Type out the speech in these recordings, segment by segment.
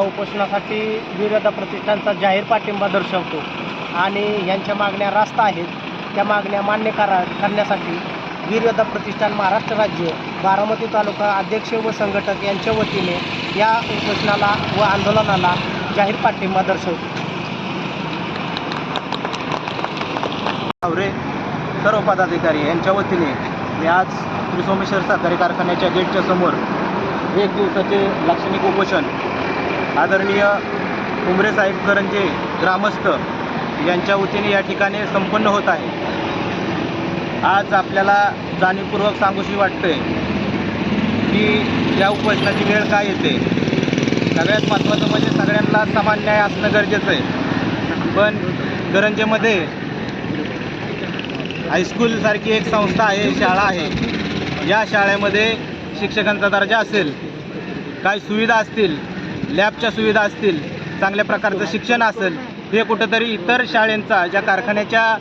उपोषणासाठी विरोधा प्रतिष्ठानचा जाहीर पाठिंबा दर्शवतो. आणि यांच्या मागण्या रास्त आहेत. त्या मागण्या मान्य करा करण्यासाठी विरोधा प्रतिष्ठान महाराष्ट्र राज्य बारामती तालुका अध्यक्ष व संघटक यांच्या वतीने या उपोषणाला व आंदोलनाला जाहीर पाठिंबा दर्शवतो. आवरे सर्व पदाधिकारी यांच्या वतीने मी आज त्रिसोमेश्वर सोमेश्वर कारखान्याच्या गेटच्या समोर एक दिवसाचे लाक्षणिक उपोषण आदरणीय उमरे साहेब करंजे ग्रामस्थ यांच्या वतीने या ठिकाणी संपन्न होत आहे. आज आपल्याला जाणीवपूर्वक सांगूशी वाटते की या उपोषणाची वेळ काय येते? सगळ्यात महत्त्वाचं म्हणजे सगळ्यांना समान न्याय असणं गरजेचं आहे. पण करंजेमध्ये हायस्कूलसारखी एक संस्था आहे शाळा आहे. या शाळेमध्ये शिक्षकांचा दर्जा असेल काही सुविधा असतील लॅबच्या सुविधा असतील चांगल्या प्रकारचं शिक्षण असेल हे कुठंतरी इतर शाळेंचा ज्या कारखान्याच्या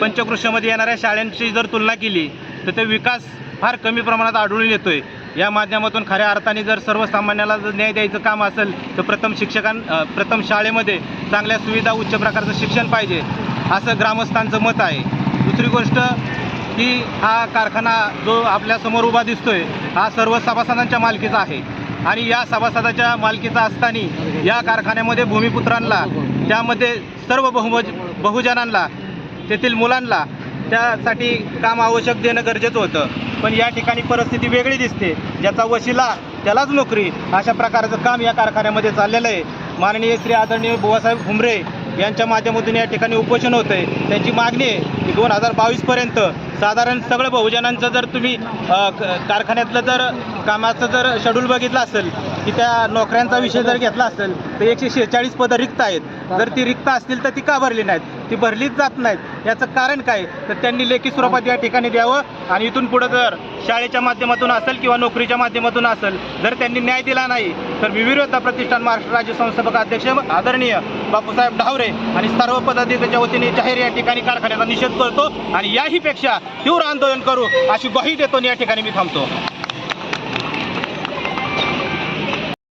पंचकृष्यामध्ये येणाऱ्या शाळांची जर तुलना केली तर ते विकास फार कमी प्रमाणात आढळून येतोय. या माध्यमातून खऱ्या अर्थाने जर सर्वसामान्याला जर न्याय द्यायचं काम असेल तर प्रथम शिक्षकां प्रथम शाळेमध्ये चांगल्या सुविधा उच्च प्रकारचं शिक्षण पाहिजे असं ग्रामस्थांचं मत आहे. दुसरी गोष्ट की हा कारखाना जो आपल्यासमोर उभा दिसतोय हा सर्व सभासदांच्या मालकीचा आहे. आणि या सभासदाच्या मालकीचा असताना या कारखान्यामध्ये भूमिपुत्रांना त्यामध्ये सर्व बहुमज बहुजनांना तेथील मुलांना त्यासाठी काम आवश्यक देणं गरजेचं होतं. पण या ठिकाणी परिस्थिती वेगळी दिसते. ज्याचा वशिला त्यालाच नोकरी अशा प्रकारचं काम या कारखान्यामध्ये चाललेलं आहे. माननीय श्री आदरणीय बुवासाहेब हुमरे यांच्या माध्यमातून या ठिकाणी उपोषण होतं आहे त्यांची मागणी आहे दोन हजार बावीसपर्यंत साधारण सगळं बहुजनांचं जर तुम्ही क- कारखान्यातलं जर कामाचं जर शेड्यूल बघितलं असेल की त्या नोकऱ्यांचा विषय जर घेतला असेल तर एकशे शेहेचाळीस पदं रिक्त आहेत. जर ती रिक्त असतील तर ती का भरली नाहीत? ती भरलीच जात नाहीत. याचं कारण काय? तर त्यांनी लेखी स्वरूपात या ठिकाणी द्यावं आणि इथून पुढं जर शाळेच्या माध्यमातून असेल किंवा नोकरीच्या माध्यमातून असेल जर त्यांनी न्याय दिला नाही तर विविधता प्रतिष्ठान महाराष्ट्र राज्य संस्थापक अध्यक्ष आदरणीय बापूसाहेब ढावरे आणि सर्व पदाधिकाऱ्यांच्या वतीने जाहीर या ठिकाणी कारखान्याचा निषेध करतो आणि याही पेक्षा तीव्र आंदोलन करू अशी ग्वाही देतो आणि या ठिकाणी मी थांबतो.